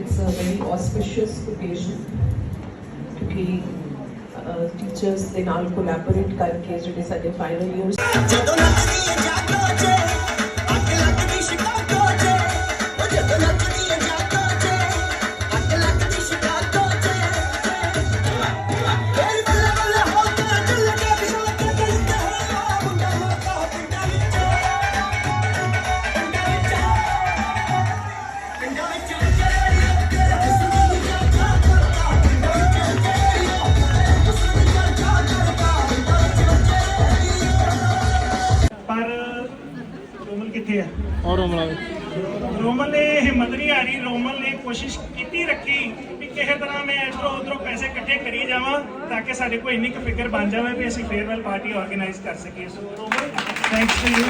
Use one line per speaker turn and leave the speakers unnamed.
it's a very auspicious occasion
क्योंकि teachers दे नाल कोलैबोरेट करके जेह्ड़े साढ़े फाइनल
ईयर ਰੋਮਨ ਕਿੱਥੇ ਆ?
ਔਰ ਹਮਲਾ
ਰੋਮਨ ਨੇ ਹਿੰਮਤ ਨਹੀਂ ਹਾਰੀ ਰੋਮਨ ਨੇ ਕੋਸ਼ਿਸ਼ ਕੀਤੀ ਰੱਖੀ ਵੀ ਕਿਸੇ ਤਰ੍ਹਾਂ ਮੈਂ ਇਧਰੋਂ ਉਧਰੋਂ ਪੈਸੇ ਇਕੱਠੇ ਕਰੀ ਜਾਵਾਂ ਤਾਂ ਕਿ ਸਾਡੇ ਕੋਲ ਇੰਨੀ ਕੁ ਫਿਕਰ ਬਣ ਜਾਵੇ ਵੀ ਅਸੀਂ ਫੇਅਰਵੈਲ ਪਾਰਟੀ ਆਰਗੇਨਾਈਜ਼ ਕਰ ਸਕੀਏ। So Roman thanks to you